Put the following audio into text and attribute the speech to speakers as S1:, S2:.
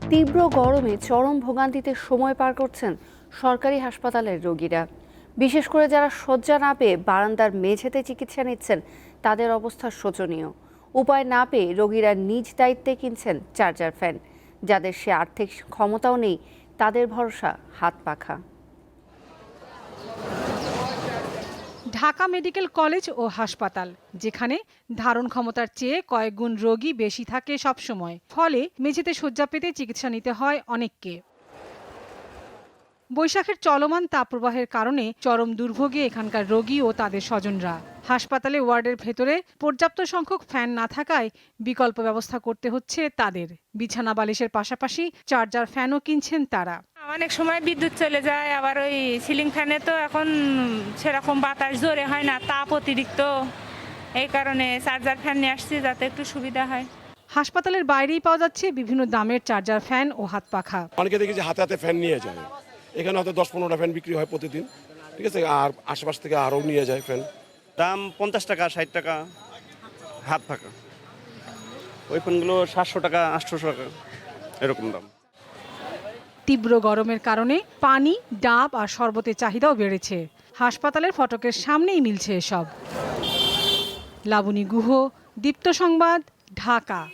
S1: তীব্র গরমে চরম ভোগান্তিতে সময় পার করছেন সরকারি হাসপাতালের রোগীরা। বিশেষ করে যারা শয্যা না পেয়ে বারান্দার মেঝেতে চিকিৎসা নিচ্ছেন, তাদের অবস্থা শোচনীয়। উপায় না পেয়ে রোগীরা নিজ দায়িত্বে কিনছেন চার্জার ফ্যান। যাদের সে আর্থিক ক্ষমতাও নেই, তাদের ভরসা হাত পাখা।
S2: ঢাকা মেডিকেল কলেজ ও হাসপাতাল, যেখানে ধারণ ক্ষমতার চেয়ে কয়েক গুণ রোগী বেশি থাকে সবসময়। ফলে মেঝেতে শয্যা পেতে চিকিৎসা নিতে হয় অনেককে। বৈশাখের চলমান তাপপ্রবাহের কারণে চরম দুর্ভোগে এখানকার রোগী ও তাদের স্বজনরা। হাসপাতালে ওয়ার্ডের ভেতরে পর্যাপ্ত সংখ্যক ফ্যান না থাকায় বিকল্প ব্যবস্থা করতে হচ্ছে তাদের। বিছানা বালিশের পাশাপাশি চার্জার ফ্যানও কিনছেন তারা।
S3: অনেক সময় বিদ্যুৎ চলে যায় আবার ওই সিলিং ফ্যানে তো এখন সেরকম বাতাস জোরে হয় না তাপ অতিরিক্ত। এই কারণে চার্জার ফ্যান নিয়ে আসছি যাতে একটু সুবিধা হয়।
S2: হাসপাতালের বাইরেই পাওয়া যাচ্ছে বিভিন্ন দামের চার্জার ফ্যান ও হাত পাখা।
S4: অনেকে দেখি যে হাতে হাতে ফ্যান নিয়ে যায়। এখানে হয়তো দশ পনেরোটা ফ্যান বিক্রি হয় প্রতিদিন ঠিক আছে? আর আশেপাশ থেকে আরও নিয়ে যায় ফ্যান
S5: দাম পঞ্চাশ টাকা ষাট টাকা হাত পাখা। ওই ফোনগুলো সাতশো টাকা আটশোশো টাকা এরকম দাম।
S2: তীব্র গরমের কারণে পানি, ডাব আর শরবতের চাহিদাও বেড়েছে। হাসপাতালের ফটকের সামনেই মিলছে এসব। লাবণী গুহ, দীপ্ত সংবাদ, ঢাকা।